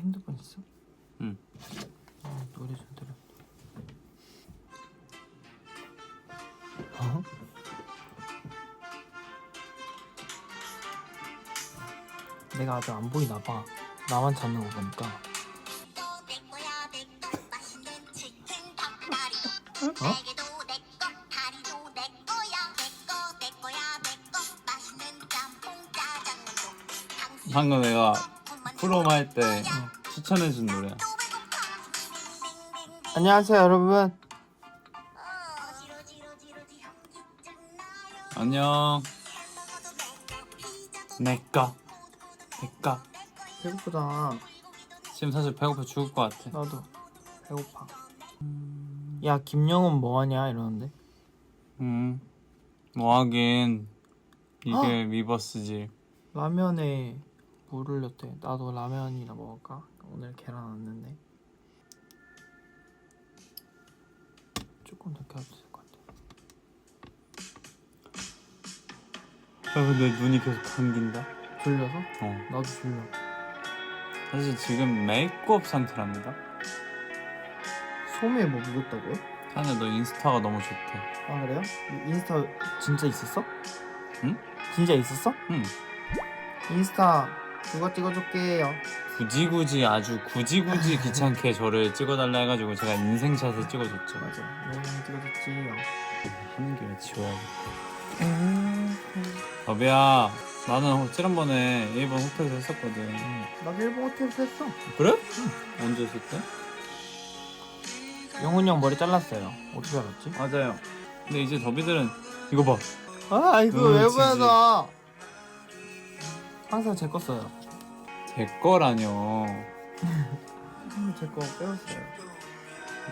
핸드폰 있어? 응. 어, 노래 좀 들어. 어? 내가 아직 안 보이나 봐. 나만 찾는 거 보니까. 어? 방금 내가 프롬 할때 추천해준 노래야. 안녕하세요, 여러분. 안녕. 내꺼. 내꺼. 배고프다. 지금 사실 배고파 죽을 것 같아. 나도 배고파. 야, 김영훈 뭐하냐 이러는데. 음. 뭐 하긴 이게 어? 위버스지. 라면에 물 흘렸대. 나도 라면이나 먹을까? 오늘 계란 왔는데. 조금 더될것 같아. 아 근데 눈이 계속 감긴다. 졸려서? 어. 나도 졸려. 사실 지금 메이크업 상태랍니다. 소매에 뭐 묻었다고요? 사실 너 인스타가 너무 좋대. 아 그래요? 이- 인스타 진짜 있었어? 응? 진짜 있었어? 응. 인스타 누가 찍어줄게요. 굳이 굳이 아주 굳이 굳이 귀찮게 저를 찍어달라 해가지고 제가 인생샷을 찍어줬죠. 맞아. 영훈이 찍어줬지요. 하는 길에 지워야겠다. 음, 더비야 나는 지난번에 일본 호텔에서 했었거든. 나도 일본 호텔에서 했어. 그래? 언제 했을 때? 영훈이 형 머리 잘랐어요. 어떻게 알았지? 맞아요. 근데 이제 더비들은 이거 봐. 아 이거 음, 왜 지지. 보여줘? 항상 제거 써요. 제 거라뇨. 제거 빼었어요.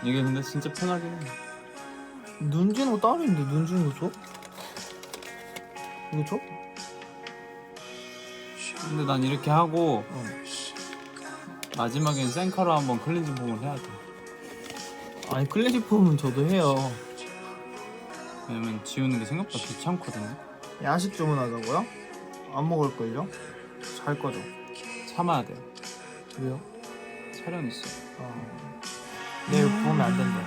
이게 근데 진짜 편하긴 해. 눈 주는 거 따로 있는데 눈 주는 거 줘? 이거 줘? 근데 난 이렇게 하고 어. 마지막엔 생카로 한번 클렌징 폼을 해야 돼. 아니 클래식 폼은 저도 해요. 왜냐면 지우는 게 생각보다 귀찮거든요. 야식 주문하자고요? 안 먹을걸요? 잘 거죠? 참아야 돼. 왜요? 촬영 있어. 아... 내일 보면 안 된대.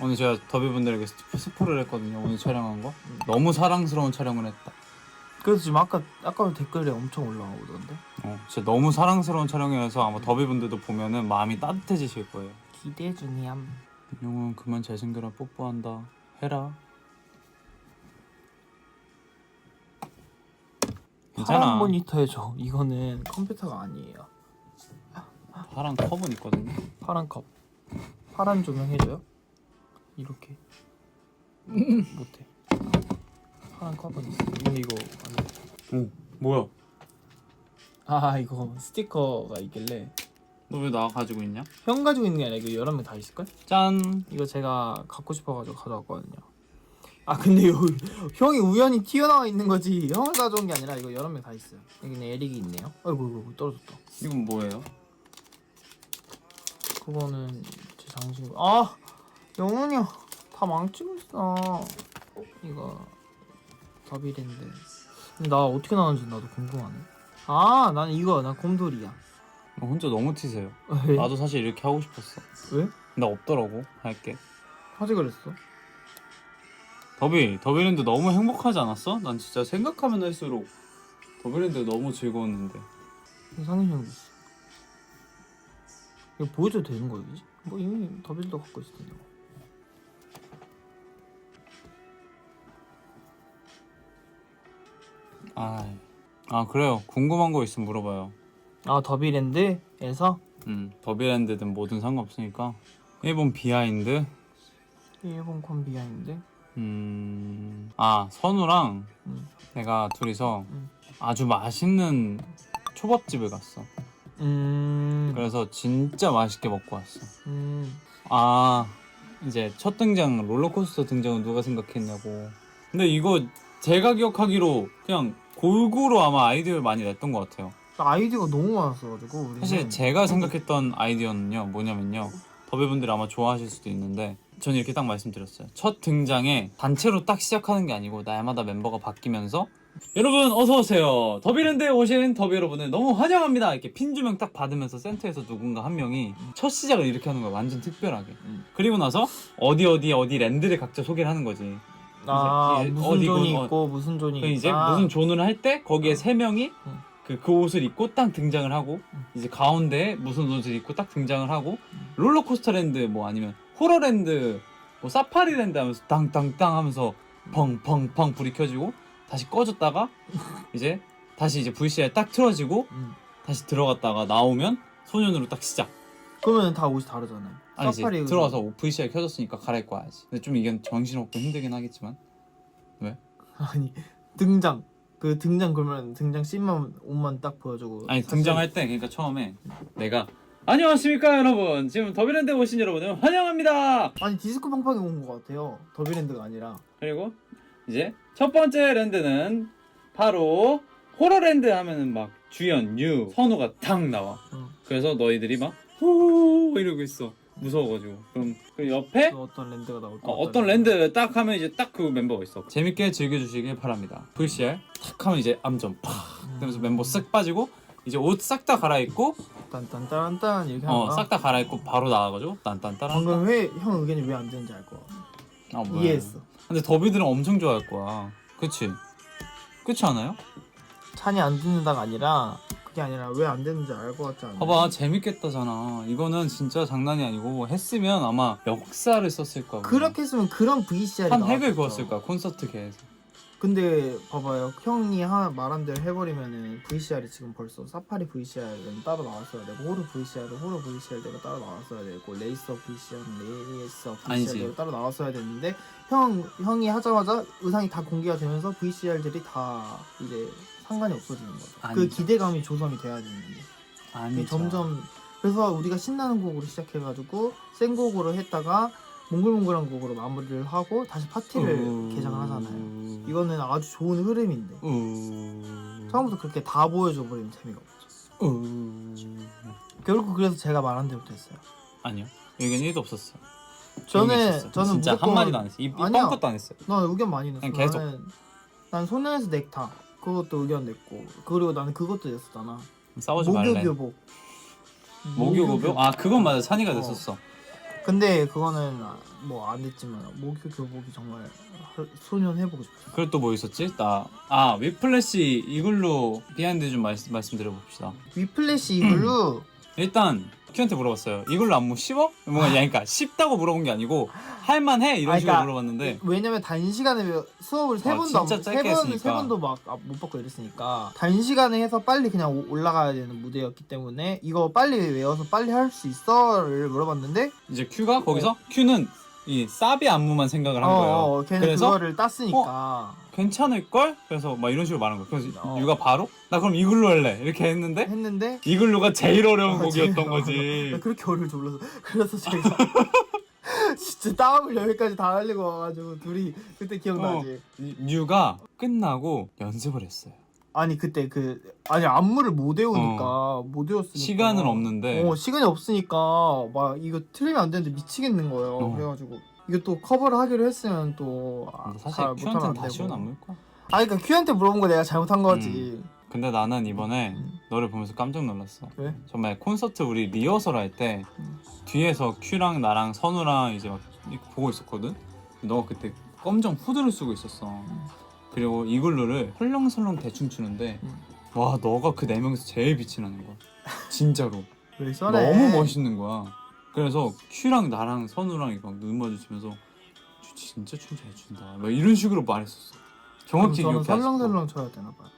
오늘 제가 더비분들에게 스포- 스포를 했거든요. 오늘 촬영한 거. 너무 사랑스러운 촬영을 했다. 그래서 지금 아까 아까도 댓글에 엄청 올라오던데. 어, 진짜 너무 사랑스러운 촬영이어서 아마 더비분들도 보면은 마음이 따뜻해지실 거예요. 기대 중이야. 영웅 그만 잘생겨라 뽀뽀한다 해라. 괜찮아. 파란 모니터 해줘. 이거는 컴퓨터가 아니에요. 파란 컵은 있거든요. 파란 컵. 파란 조명 해줘요? 이렇게. 못해. 파란 컵은 있어. 근데 이거 안 돼. 오 뭐야? 아 이거 스티커가 있길래 너 왜 나 가지고 있냐? 형 가지고 있는 게 아니라 이거 여러 명 다 있을걸? 짠. 이거 제가 갖고 싶어가지고 가져왔거든요. 아 근데 여기 형이 우연히 튀어나와 있는 거지 형을 가져온 게 아니라 이거 여러 명 다 있어요. 여기는 에릭이 있네요. 아이고 이거 떨어졌다. 이건 뭐예요? 그거는 제 장식. 아 영훈이 형다 망치고 있어. 이거 더비랜드. 근데 나 어떻게 나오는지 나도 궁금하네. 아 나는 이거 난 곰돌이야. 너 혼자 너무 튀세요. 왜? 나도 사실 이렇게 하고 싶었어. 왜? 근데 없더라고 할게. 화제 그랬어? 더비 더비랜드 너무 행복하지 않았어? 난 진짜 생각하면 할수록 더비랜드 너무 즐거웠는데. 상윤이 형도 있어. 이거 보여줘도 되는 거야, 이지? 뭐 이미 더빌도 갖고 있을 텐데. 아, 아 그래요. 궁금한 거 있으면 물어봐요. 아 더비랜드에서 음, 더비랜드든 뭐든 상관없으니까. 일본 비하인드. 일본 콤비아인데. 음, 아 선우랑 음. 내가 둘이서 음. 아주 맛있는 초밥집을 갔어. 음. 그래서 진짜 맛있게 먹고 왔어. 음. 아 이제 첫 등장 롤러코스터 등장은 누가 생각했냐고. 근데 이거 제가 기억하기로 그냥 골고루 아마 아이디어를 많이 냈던 것 같아요. 아이디어가 너무 많았어가지고 우리는 사실 제가 생각했던 아이디어는요 뭐냐면요 더비분들이 아마 좋아하실 수도 있는데 저는 이렇게 딱 말씀드렸어요. 첫 등장에 단체로 딱 시작하는 게 아니고 날마다 멤버가 바뀌면서 여러분 어서 오세요. 더비랜드에 오신 더비 여러분을 너무 환영합니다. 이렇게 핀 주명 딱 받으면서 센터에서 누군가 한 명이 첫 시작을 이렇게 하는 거야. 완전 특별하게. 음. 그리고 나서 어디 어디 어디 랜드를 각자 소개를 하는 거지. 아 이제 무슨 어디 존이 그- 어, 있고 무슨 존이 그 있다. 이제 무슨 존을 할 때 거기에 세 명이 음. 그, 그 옷을 입고 딱 등장을 하고 음. 이제 가운데에 무슨 옷을 입고 딱 등장을 하고 롤러코스터 랜드 뭐 아니면 호러랜드 뭐 사파리랜드 하면서 땅땅땅 하면서 펑펑펑 불이 켜지고 다시 꺼졌다가 이제 다시 이제 VCR 딱 틀어지고 음. 다시 들어갔다가 나오면 소년으로 딱 시작 그러면 다 옷이 다르잖아요. 아니지 사파리 의상. 들어와서 VCR 켜졌으니까 갈아입고 와야지 근데 좀 이게 정신없고 힘들긴 하겠지만 아니 등장 그 등장 그러면 등장 씬만 옷만 딱 보여주고 아니 사실- 등장할 때 그러니까 처음에 내가 안녕하십니까 여러분. 지금 더비랜드에 오신 여러분을 환영합니다. 아니 디스코 팡팡이 온 것 같아요. 더비랜드가 아니라. 그리고 이제 첫 번째 랜드는 바로 호러랜드 하면은 막 주연, 유, 선우가 탁 나와. 응. 그래서 너희들이 막후 이러고 있어. 무서워가지고. 그럼 그 옆에 또 어떤 랜드가 나올 어, 어떤 랜드 딱 하면 이제 딱 그 멤버가 있어. 재밌게 즐겨주시길 바랍니다. VCR 탁 하면 이제 암전 팍 그러면서 멤버 쓱 빠지고 이제 옷 싹 다 갈아입고 딴딴딴딴 이렇게 어. 싹다 갈아입고 바로 나와가지고 딴딴따란 방금 왜 형 의견이 왜 안 되는지 알 거야. 아, 뭐야. 이해했어. 근데 더비들은 엄청 좋아할 거야 그치? 그렇지 않아요? 찬이 안 듣는다가 아니라 그게 아니라 왜 안 되는지 알 것 같지 않아? 봐봐 재밌겠다잖아 이거는 진짜 장난이 아니고 했으면 아마 역사를 썼을 거야 그렇게 했으면 그런 VCR이 한 획을 그었을 거야 콘서트계에서 근데 봐봐요 형이 하, 말한 대로 해버리면은 VCR이 지금 벌써 사파리 VCR은 따로 나왔어야 되고 호르 VCR은 호르 VCR대로 따로 나왔어야 되고 레이서 VCR은 레이서. VCR대로 따로 나왔어야 되는데 형 형이 하자마자 의상이 다 공개가 되면서 VCR들이 다 이제 상관이 없어지는 거죠. 그 아니죠. 기대감이 조성이 돼야 되는데 이게 아니죠 점점 그래서 우리가 신나는 곡으로 시작해가지고 센 곡으로 했다가 몽글몽글한 곡으로 마무리를 하고 다시 파티를 음. 개장을 하잖아요. 이거는 아주 좋은 흐름인데 음... 처음부터 그렇게 다 보여줘 버리면 재미가 없죠. 음... 결국 그래서 제가 말한 대로 됐어요. 아니요 의견 1도 없었어 저는. 저는 진짜 무조건 한 마디도 안 했어 입, 입 아니야. 뻥끗도 안 했어요 난 의견 많이 냈어. 그냥 계속. 나는 난 소년에서 넥타 그것도 의견 냈고 그리고 나는 그것도 냈었잖아. 싸우지 말래 목요 교복. 목요고교? 아 그건 맞아 찬이가 어. 됐었어 근데 그거는 뭐 안 됐지만 목요 교복이 정말 하- 소년 해보고 싶어. 그리고 또 뭐 있었지? 나 아 위플래시 이글루 비하인드 좀 말씀, 말씀드려 봅시다 위플래시 이글루 일단 큐한테 물어봤어요. 이걸로 안무 쉬워? 뭔가 야, 그러니까 쉽다고 물어본 게 아니고 할만해 이런 아, 식으로 그러니까 물어봤는데 왜냐면 단시간에 수업을 세 어, 번도 진짜 안- 짧게 세 번, 세 했으니까. 번도 막 못 받고 이랬으니까 단시간에 해서 빨리 그냥 오- 올라가야 되는 무대였기 때문에 이거 빨리 외워서 빨리 할 수 있어를 물어봤는데 이제 큐가 거기서 큐는 이 사비 안무만 생각을 한 어, 거예요. 어, 걔는 그래서 그거를 땄으니까 괜찮을 걸? 그래서 막 이런 식으로 말한 거예요. 그래서 어. 유가 바로 나 그럼 이글루 할래 이렇게 했는데 했는데 이글루가 제일 어려운 어, 곡이었던 제일- 거지. 나 그렇게 어려울 줄 몰라서 그래서 제가 진짜 땀을 여기까지 다 흘리고 와가지고 둘이 그때 기억나지? 유가 끝나고 연습을 했어요. 아니 그때 그 아니 안무를 못 외우니까 못 외웠으니까 어. 시간은 없는데 어 시간이 없으니까 막 이거 틀리면 안 되는데 미치겠는 거예요. 어. 그래가지고 이거 또 커버를 하기로 했으면 또 아, 사실 잘 못하면 큐한테는 안다 되고. 쉬운 안무일 거야. 아니 그러니까 큐한테 물어본 거 내가 잘못한 거지. 근데 나는 이번에 음. 너를 보면서 깜짝 놀랐어. 왜? 정말 콘서트 우리 리허설 할때 음. 뒤에서 큐랑 나랑 선우랑 이제 막 이렇게 보고 있었거든. 너가 그때 검정 후드를 쓰고 있었어. 그리고 이글루를 헐렁설렁 대충 추는데 음. 와 너가 그 네 명에서 제일 빛이 나는 거야. 진짜로 왜? 너무 멋있는 거야. 그래서 큐랑 나랑 선우랑 이거 눈 마주치면서 쟤 진짜 춤 잘 춘다. 막 이런 식으로 말했었어. 정확히 저는 기억해. 설렁설렁 쳐야 되나 봐요.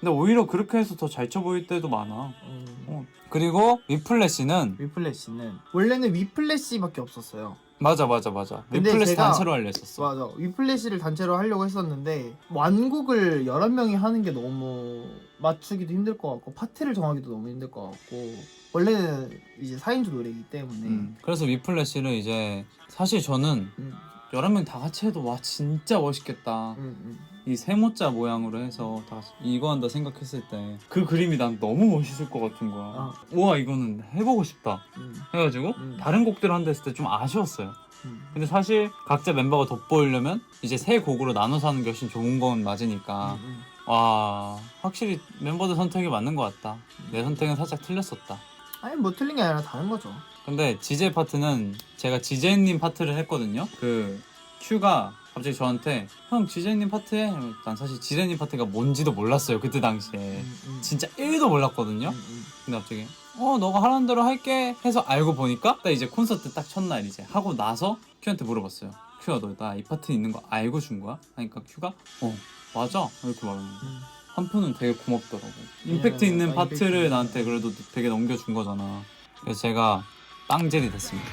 근데 오히려 그렇게 해서 더 잘 쳐 보일 때도 많아. 음. 어. 그리고 위플래시는 위플래시는 원래는 위플래시밖에 없었어요. 맞아 맞아 맞아 근데 위플래시 제가- 단체로 하려 했었어 맞아. 위플래시를 단체로 하려고 했었는데 완곡을 11명이 하는 게 너무 맞추기도 힘들 것 같고 파트를 정하기도 너무 힘들 것 같고 원래는 이제 4인조 노래이기 때문에 음. 그래서 위플래시를 이제 사실 저는 음, 11명 다 같이 해도 와 진짜 멋있겠다 음, 음. 이 세모자 모양으로 해서 다 이거 한다 생각했을 때 그 그림이 난 너무 멋있을 것 같은 거야 아. 우와 이거는 해보고 싶다 음. 해가지고 음. 다른 곡들 한다 했을 때 좀 아쉬웠어요 음. 근데 사실 각자 멤버가 돋보이려면 이제 세 곡으로 나눠서 하는 게 훨씬 좋은 건 맞으니까 음, 음. 와 확실히 멤버들 선택이 맞는 것 같다 내 선택은 살짝 틀렸었다 아니 뭐 틀린 게 아니라 다른 거죠. 근데 지제 파트는 제가 지제님 파트를 했거든요 그 큐가 갑자기 저한테 형 지제님 파트 해? 이러면 난 사실 지제님 파트가 뭔지도 몰랐어요 그때 당시에 음, 음. 진짜 1도 몰랐거든요 음, 음. 근데 갑자기 어 너가 하라는 대로 할게 해서 알고 보니까 딱 이제 콘서트 딱 첫날 이제 하고 나서 큐한테 물어봤어요 큐야 너 나 이 파트 있는 거 알고 준 거야? 하니까 큐가 어 맞아 이렇게 말하는 거야 음. 한편은 되게 고맙더라고 임팩트 예, 있는 아, 파트를 임팩트 나한테 그래도 되게 넘겨준 거잖아 그래서 제가 빵젤이 됐습니다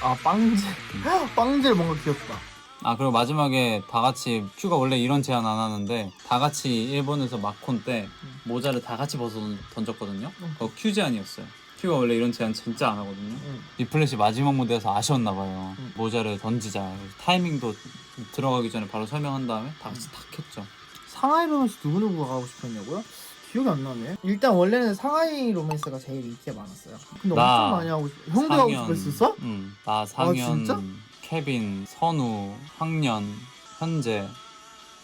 아 빵젤 빵젤 뭔가 귀엽다. 아 그리고 마지막에 다 같이 큐가 원래 이런 제안 안 하는데 다 같이 일본에서 마콘 때 모자를 다 같이 벗어 던졌거든요 음. 그거 큐 제안이었어요 큐가 원래 이런 제안 진짜 안 하거든요 음. 리플래시 마지막 무대에서 아쉬웠나 봐요. 음. 모자를 던지자. 타이밍도 들어가기 전에 바로 설명한 다음에 다 같이 탁 했죠. 상하이 로맨스 누구 누구가 가고 싶었냐고요? 기억이 안 나네. 일단 원래는 상하이 로맨스가 제일 인기가 많았어요. 근데 나 엄청 많이 하고 싶. 형도 하고 싶었어? 응. 나 상현, 진짜? 케빈, 선우, 황년, 현재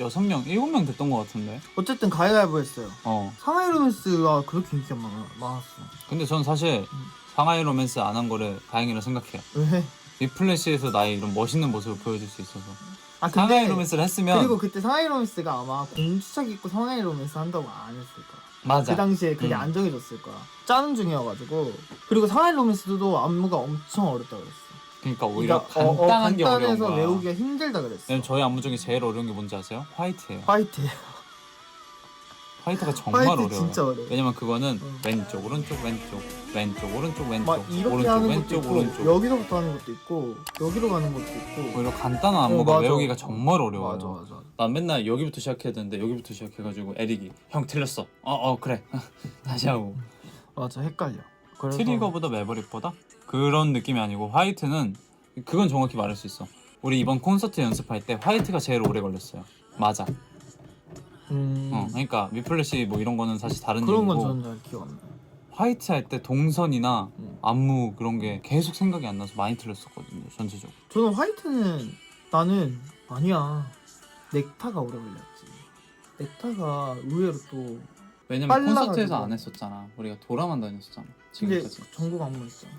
여섯 명, 일곱 명 됐던 것 같은데. 어쨌든 가위바위보 했어요. 어. 상하이 로맨스가 그렇게 인기가 많아, 많았어. 근데 전 사실 음. 상하이 로맨스 안 한 거를 다행이라 생각해요. 왜? 리플래시에서 나의 이런 멋있는 모습을 보여줄 수 있어서. 아 상하이 로맨스를 했으면 그리고 그때 상하이 로맨스가 아마 공주착 입고 상하이 로맨스 한다고 안 했을 거야. 맞아. 그 당시에 그게 음. 안 정해졌을 거야. 짜는 중이어가지고 그리고 상하이 로맨스도 안무가 엄청 어렵다 그랬어. 그러니까 오히려 그러니까 어, 어, 간단한 게 어려운 간단해서 거야. 외우기가 힘들다 그랬어. 왜냐면 저희 안무 중에 제일 어려운 게 뭔지 아세요? 화이트예요. 화이트. 화이트가 정말 화이트 어려워요. 진짜 어려워. 왜냐면 그거는 응. 왼쪽 오른쪽 왼쪽 왼쪽 오른쪽 왼쪽 막 이렇게 오른쪽 하는 왼쪽 있고 오른쪽 여기서부터 하는 것도 있고 여기로 가는 것도 있고. 오히려 간단한 안무가 어, 맞아. 외우기가 정말 어려워요. 맞아 맞아. 난 맨날 여기부터 시작해야 되는데 여기부터 시작해가지고 에릭이 형 틀렸어. 어 어 그래 다시 하고 맞아 헷갈려. 그래서 트리거보다 매버릭보다 그런 느낌이 아니고 화이트는 그건 정확히 말할 수 있어. 우리 이번 콘서트 연습할 때 화이트가 제일 오래 걸렸어요. 맞아. 음, 어, 그러니까 미플래시 뭐 이런 거는 사실 다른 그런 건 얘기고 저는 잘 기억 안 나. 화이트 할 때 동선이나 음. 안무 그런 게 계속 생각이 안 나서 많이 틀렸었거든요 전체적으로 저는 화이트는 나는 아니야 넥타가 오래 걸렸지. 넥타가 의외로 또 왜냐면 빨라가지고. 콘서트에서 안 했었잖아 우리가 돌아만 다녔었잖아 근데 지금까지 전국 안무 있잖아.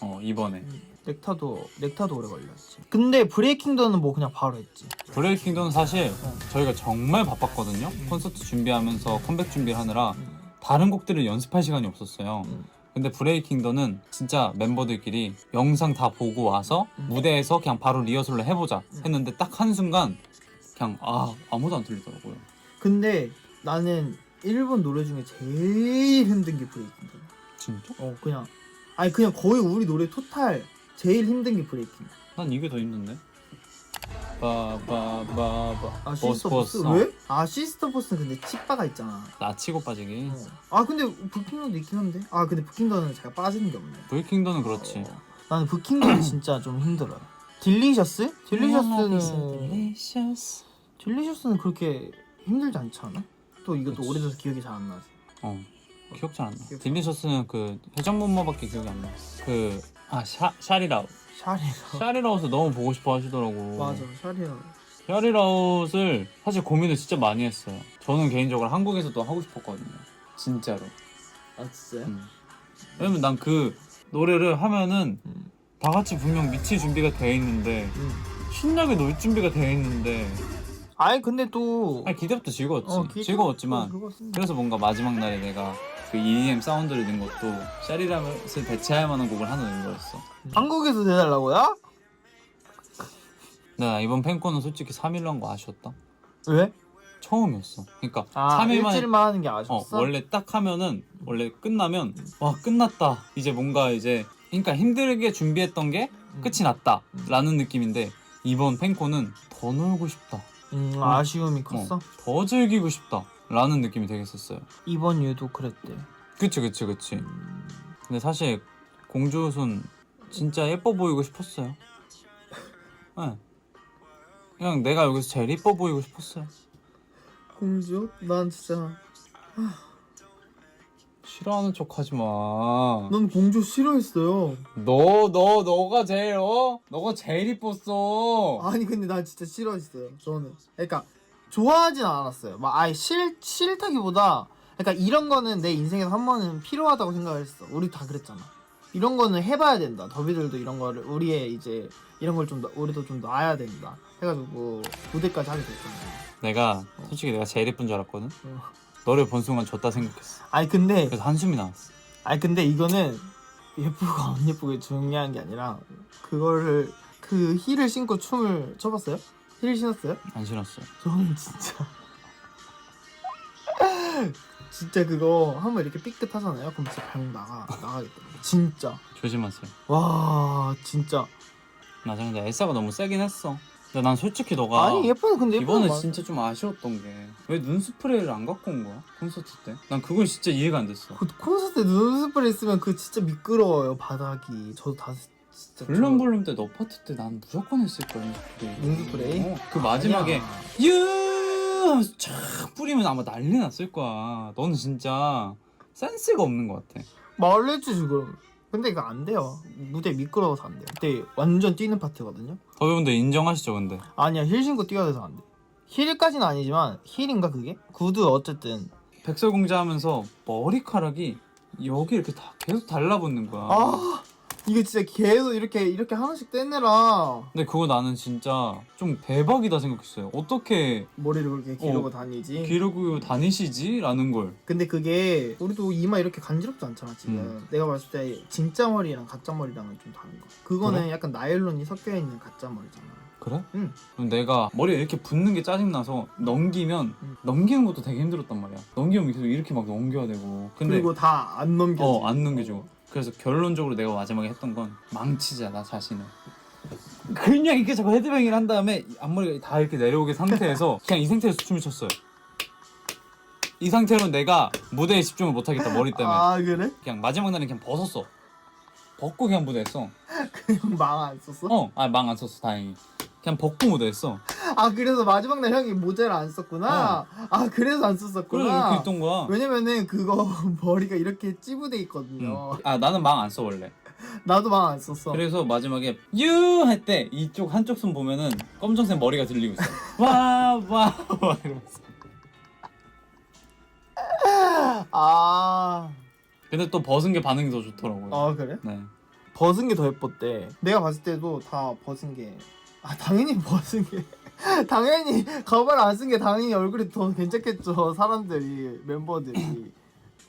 어 이번에 넥타도 넥타도 오래 걸렸지. 근데 브레이킹던은 뭐 그냥 바로 했지. 브레이킹도는 사실 어. 저희가 정말 바빴거든요 음. 콘서트 준비하면서 컴백 준비를 하느라 음. 다른 곡들을 연습할 시간이 없었어요 음. 근데 브레이킹도는 진짜 멤버들끼리 영상 다 보고 와서 음. 무대에서 그냥 바로 리허설을 해보자 음. 했는데 딱 한순간 그냥 아 아무도 안 틀리더라고요 근데 나는 일본 노래 중에 제일 힘든 게 브레이킹던. 진짜? 어 그냥 아니 그냥 거의 우리 노래 토탈 제일 힘든 게 브레이킹. 난 이게 더 힘든데. 바바바바. 아 시스터 어. 왜? 아 시스터 보스는 근데 치바가 있잖아. 나 치고 빠지기. 어. 아 근데 부킹던도 있긴 한데. 아 근데 부킹던은 제가 빠지는 게 없네. 브레이킹도는 그렇지. 어. 나는 부킹던이 진짜 좀 힘들어요. 딜리셔스? 딜리셔스는 딜리셔스는 그렇게 힘들지 않지 않아? 또 이것도 그치. 오래돼서 기억이 잘 안 나지. 어. 기억 잘 안 나. 딜리셔스는 그 해장문마밖에 기억이 안 나. 그아 샤리라웃. 샤리라. 샤리라웃을 너무 보고 싶어 하시더라고. 맞아 샤리라. 샤리라웃을 사실 고민을 진짜 많이 했어요. 저는 개인적으로 한국에서도 하고 싶었거든요. 진짜로. 아 진짜요? 음. 왜냐면 난 그 노래를 하면은 음. 다 같이 분명 미칠 준비가 돼 있는데 음. 신나게 놀 준비가 돼 있는데 아니 근데 또 아니 기대부터 즐거웠지 어, 즐거웠지만 그거였습니다. 그래서 뭔가 마지막 날에 내가 그 EDM 사운드를 넣은 것도 샤리라을 대체할 만한 곡을 하나 넣은 거였어 한국에서 내달라고요? 나 이번 팬콘은 솔직히 3일로 한 거 아쉬웠다 왜? 처음이었어 그러니까 아 3일 만에 일주일만 하는 게 어, 아쉬웠어? 원래 딱 하면은 원래 끝나면 와 끝났다 이제 뭔가 이제 그러니까 힘들게 준비했던 게 음. 끝이 났다 라는 느낌인데 이번 팬콘은 더 놀고 싶다 음, 아쉬움이 컸어? 어, 더 즐기고 싶다 라는 느낌이 되게 있었어요 이번 유도 그랬대 그치 그치 그치 음, 근데 사실 공주손 진짜 예뻐 보이고 싶었어요. 네. 그냥 내가 여기서 제일 예뻐 보이고 싶었어요. 공주? 난 진짜 싫어하는 척 하지 마. 난 공조 싫어했어요. 너, 너, 너가 제일, 어? 너가 제일 이뻤어. 아니 근데 난 진짜 싫어했어요. 저는. 그러니까 좋아하진 않았어요. 막 아예 싫 싫다기보다 그러니까 이런 거는 내 인생에서 한 번은 필요하다고 생각을 했어. 우리 다 그랬잖아. 이런 거는 해봐야 된다. 더비들도 이런 거를 우리의 이제 이런 걸좀더 우리도 좀 놔야 된다. 해가지고 무대까지 하게 됐잖아요. 내가, 솔직히 내가 제일 이쁜 줄 알았거든? 어. 너를 본 순간 졌다 생각했어. 아니 근데 그래서 한숨이 나왔어. 아니 근데 이거는 예쁘고 안 예쁘게 중요한 게 아니라 그거를 그 힐을 신고 춤을 춰봤어요? 힐 신었어요? 안 신었어. 저는 진짜 진짜 그거 한번 이렇게 삐끗 하잖아요. 그럼 진짜 방 나가 나가겠더라고. 진짜 조심하세요. 와 진짜 나 근데 엘사가 너무 세긴 했어. 근데 난 솔직히 너가 아니 예뻐요. 근데 예뻐요. 이번에 진짜 좀 아쉬웠던 게 왜 눈 스프레이를 안 갖고 온 거야? 콘서트 때? 난 그건 진짜 이해가 안 됐어. 그 콘서트 눈스프레이 쓰면 그 진짜 미끄러워요 바닥이. 저도 다 진짜 블룸블룸 때 너 파트 때 난 무조건 했을 거야 눈스프레이. 눈스프레이? 어, 그 마지막에 아니야. 유 하면서 촥 뿌리면 아마 난리 났을 거야. 너는 진짜 센스가 없는 것 같아. 말해주지 그럼. 근데 이거 안 돼요. 무대 미끄러워서 안 돼요. 그때 완전 뛰는 파트거든요. 더비분들 인정하시죠 근데? 아니야 힐 신고 뛰어야 돼서 안 돼. 힐까지는 아니지만 힐인가 그게? 구두 어쨌든 백설공주 하면서 머리카락이 여기 이렇게 다 계속 달라붙는 거야. 아 이거 진짜 계속 이렇게 이렇게 하나씩 떼내라 근데 그거 나는 진짜 좀 대박이다 생각했어요. 어떻게 머리를 그렇게 기르고 어, 다니지. 기르고 다니시지? 라는 걸. 근데 그게 우리도 이마 이렇게 간지럽지 않잖아 지금. 음. 내가 봤을 때 진짜 머리랑 가짜 머리랑은 좀 다른 거. 그거는 약간 나일론이 섞여 있는 가짜 머리잖아. 그래? 응. 그럼 내가 머리에 이렇게 붙는 게 짜증나서 넘기면 음. 넘기는 것도 되게 힘들었단 말이야. 넘기면 계속 이렇게 막 넘겨야 되고. 근데 그리고 다 안 넘겨. 어, 안 넘겨줘. 그래서 결론적으로 내가 마지막에 했던 건 망치자 나 자신을. 그냥 이렇게 자꾸 헤드뱅이를 한 다음에 앞머리가 다 이렇게 내려오게 상태에서 그냥 이 상태에서 춤을 췄어요. 이 상태로 내가 무대에 집중을 못하겠다 머리 때문에 아 그래? 그냥 마지막 날에 그냥 벗었어. 벗고 그냥 무대했어. 그냥 망 안 썼어? 어, 아망 안 썼어 다행히. 그냥 벗고 무대했어. 아 그래서 마지막 날 형이 모자를 안 썼구나. 아 그래서 안 그래서 썼었구나. 이렇게 있던 거야. 왜냐면은 그거 머리가 이렇게 찌부돼 있거든요. 응. 아 나는 망 안 써 원래. 나도 망안 썼어. 그래서 마지막에 유 할 때 이쪽 한쪽 손 보면은 검정색 머리가 들리고 있어. 와와 와 이러면서. 아, 근데 또 벗은 게 반응이 더 좋더라고요. 아 그래? 네. 벗은 게 더 예뻤대. 내가 봤을 때도 다 벗은 게. 아 당연히 벗은 게. 당연히 가발 안 쓴 게 당연히 얼굴이 더 괜찮겠죠. 사람들이 멤버들이.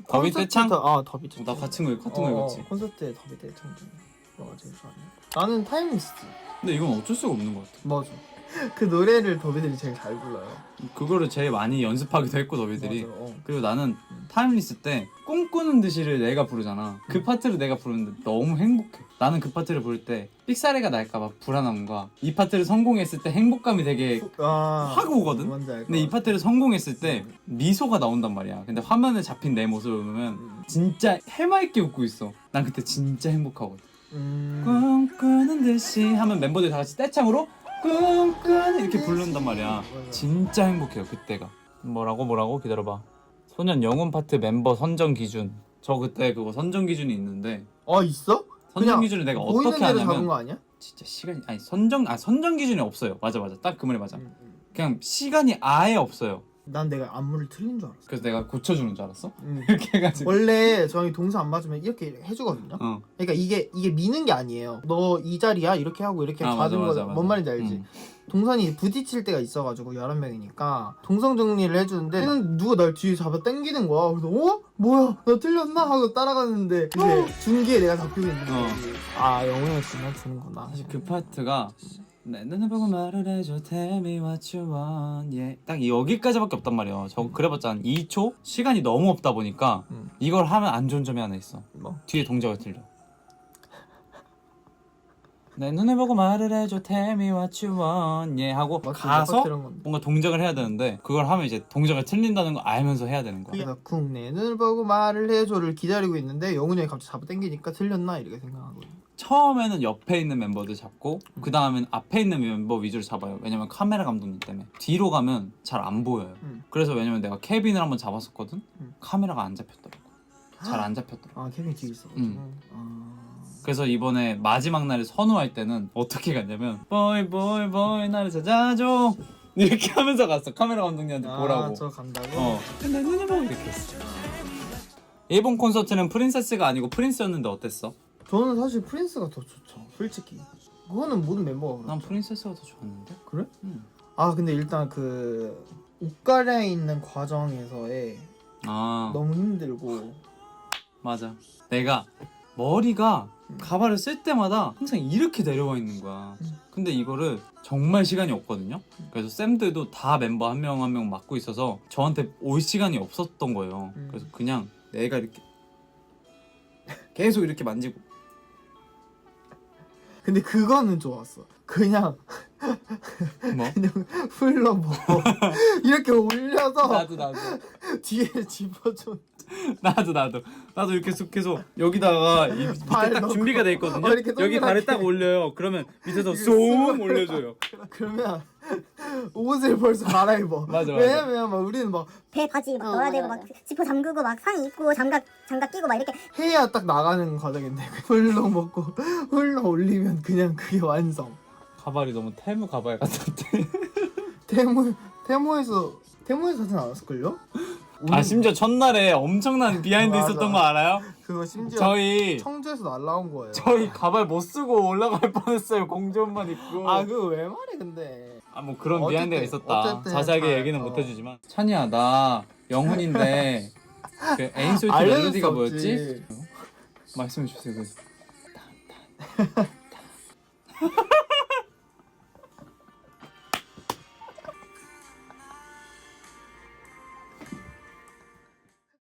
더비 콘서트 떼창? 더- 아 더비 떼창. 나 같은 거 같은 거 입었지. 콘서트에 더비 떼창 좀. 너가 제일 좋아하는. 나는 타임리스트. 근데 이건 어쩔 수가 없는 것 같아. 맞아. 그 노래를 더비들이 제일 잘 불러요. 그거를 제일 많이 연습하기도 했고 너희들이. 맞아. 어. 그리고 나는 타임리스 때 꿈꾸는 듯이를 내가 부르잖아. 그 파트를 내가 부르는데 너무 행복해. 나는 그 파트를 부를 때 삑사리가 날까봐 불안함과 이 파트를 성공했을 때 행복감이 되게 아, 확 오거든. 뭔지 알 근데 이 파트를 성공했을 때 미소가 나온단 말이야. 근데 화면에 잡힌 내 모습을 보면 진짜 해맑게 웃고 있어. 난 그때 진짜 행복하거든. 음. 꿈꾸는 듯이 하면 멤버들 다 같이 떼창으로 꿈꾸는 이렇게 부른단 말이야. 진짜 행복해요 그때가. 뭐라고 뭐라고 기다려봐. 소년 영혼 파트 멤버 선정 기준. 저 그때 그거 선정 기준이 있는데 어 있어? 선정 그냥 기준을 내가 보이는 어떻게 대로 잡은 하냐면 거 아니야? 진짜 시간이 아니 선정 아 선정 기준이 없어요. 맞아 맞아 딱 그 말이 맞아. 음, 음. 그냥 시간이 아예 없어요. 난 내가 안무를 틀린 줄 알았어. 그래서 내가 고쳐주는 줄 알았어? 음. 이렇게 해가지고. 원래 저희 동사 안 맞으면 이렇게 해주거든요. 어. 그러니까 이게 이게 미는 게 아니에요. 너 이 자리야 이렇게 하고 이렇게 아, 맞아, 맞아, 거 맞아. 뭔 말인지 알지? 음. 동선이 부딪힐 때가 있어가지고 여러 명이니까 동선 정리를 해주는데 얘는 누가 날 뒤에 잡아 당기는 거야. 그래서 어 뭐야 나 틀렸나 하고 따라가는데 이제 중기에 내가 잡히고 있는 어. 거지. 아 영웅을 지나치는구나. 사실 그 파트가 내 눈을 보고 말을 해줘 Tell me what you want yeah. 딱 여기까지밖에 없단 말이야 저 그래봤자 한 2초? 시간이 너무 없다 보니까 음. 이걸 하면 안 좋은 점이 하나 있어 뭐? 뒤에 동작을 틀려 내 눈을 보고 말을 해줘 Tell me what you want yeah. 하고 맞지? 가서 내가 틀은 건데. 뭔가 동작을 해야 되는데 그걸 하면 이제 동작을 틀린다는 거 알면서 해야 되는 거야 그래서 쿵내 눈을 보고 말을 해줘를 기다리고 있는데 영훈이 형이 갑자기 잡아 당기니까 틀렸나 이렇게 생각하거든. 처음에는 옆에 있는 멤버들 잡고 그 다음엔 앞에 있는 멤버 위주로 잡아요 왜냐면 카메라 감독님 때문에 뒤로 가면 잘 안 보여요 음. 그래서 왜냐면 내가 케빈을 한번 잡았었거든 음. 카메라가 안 잡혔더라고 잘 안 잡혔더라. 아 케빈 뒤에 있어가지고. 음. 아. 그래서 이번에 마지막 날에 선우할 때는 어떻게 갔냐면 보이 보이 보이 나를 찾아줘 이렇게 하면서 갔어 카메라 감독님한테 보라고 아, 저 간다고. 어 근데 눈을 보고 이렇게 했어 일본 콘서트는 프린세스가 아니고 프린스였는데 어땠어? 저는 사실 프린스가 더 좋죠. 솔직히. 그거는 모든 멤버가 그렇죠. 난 프린세스가 더 좋았는데 그래? 응. 아 근데 일단 그 옷갈아 있는 과정에서의 아 너무 힘들고 맞아 내가 머리가 가발을 쓸 때마다 항상 이렇게 내려와 있는 거야 음. 근데 이거를 정말 시간이 없거든요 그래서 쌤들도 다 멤버 한 명 한 명 맡고 있어서 저한테 올 시간이 없었던 거예요 음. 그래서 그냥 내가 이렇게 계속 이렇게 만지고 근데 그거는 좋았어. 그냥 뭐 그냥 흘러먹고 이렇게 올려서 나도 나도 뒤에 집어줘. 나도 나도 나도 이렇게 계속 계속 여기다가 이 밑에 발 딱 넣고. 준비가 돼 있거든요 어, 이렇게 여기 동그랗게. 딱 올려요 그러면 밑에서 쏙쓱 올려줘요 그러면 옷을 벌써 갈아입어. 맞아, 맞아. 왜냐면 막 우리는 막 배 바지 막 어, 넣어야 되고 맞아. 막 지퍼 잠그고 막 상의 입고 장갑 장갑 끼고 막 이렇게 해야 딱 나가는 과정인데 흘러먹고 흘러 올리면 그냥 그게 완성. 가발이 너무 태무 가발 같은데 테모 테모에서 테모에서 하진 않았을걸요? 아 심지어 첫날에 엄청난 비하인드 맞아. 있었던 거 알아요? 그거 심지어 저희 청주에서 날라온 거예요. 저희 가발 못 쓰고 올라갈 뻔했어요 공주옷만 입고 아 그거 왜 말해 근데? 아 뭐 그런 어쨌든, 비하인드가 있었다 어쨌든 자세하게 잘, 얘기는 어. 못 해주지만 찬이야 나 영훈인데 그 알려줄 멜로디가 수 뭐였지? 말씀해 주세요 그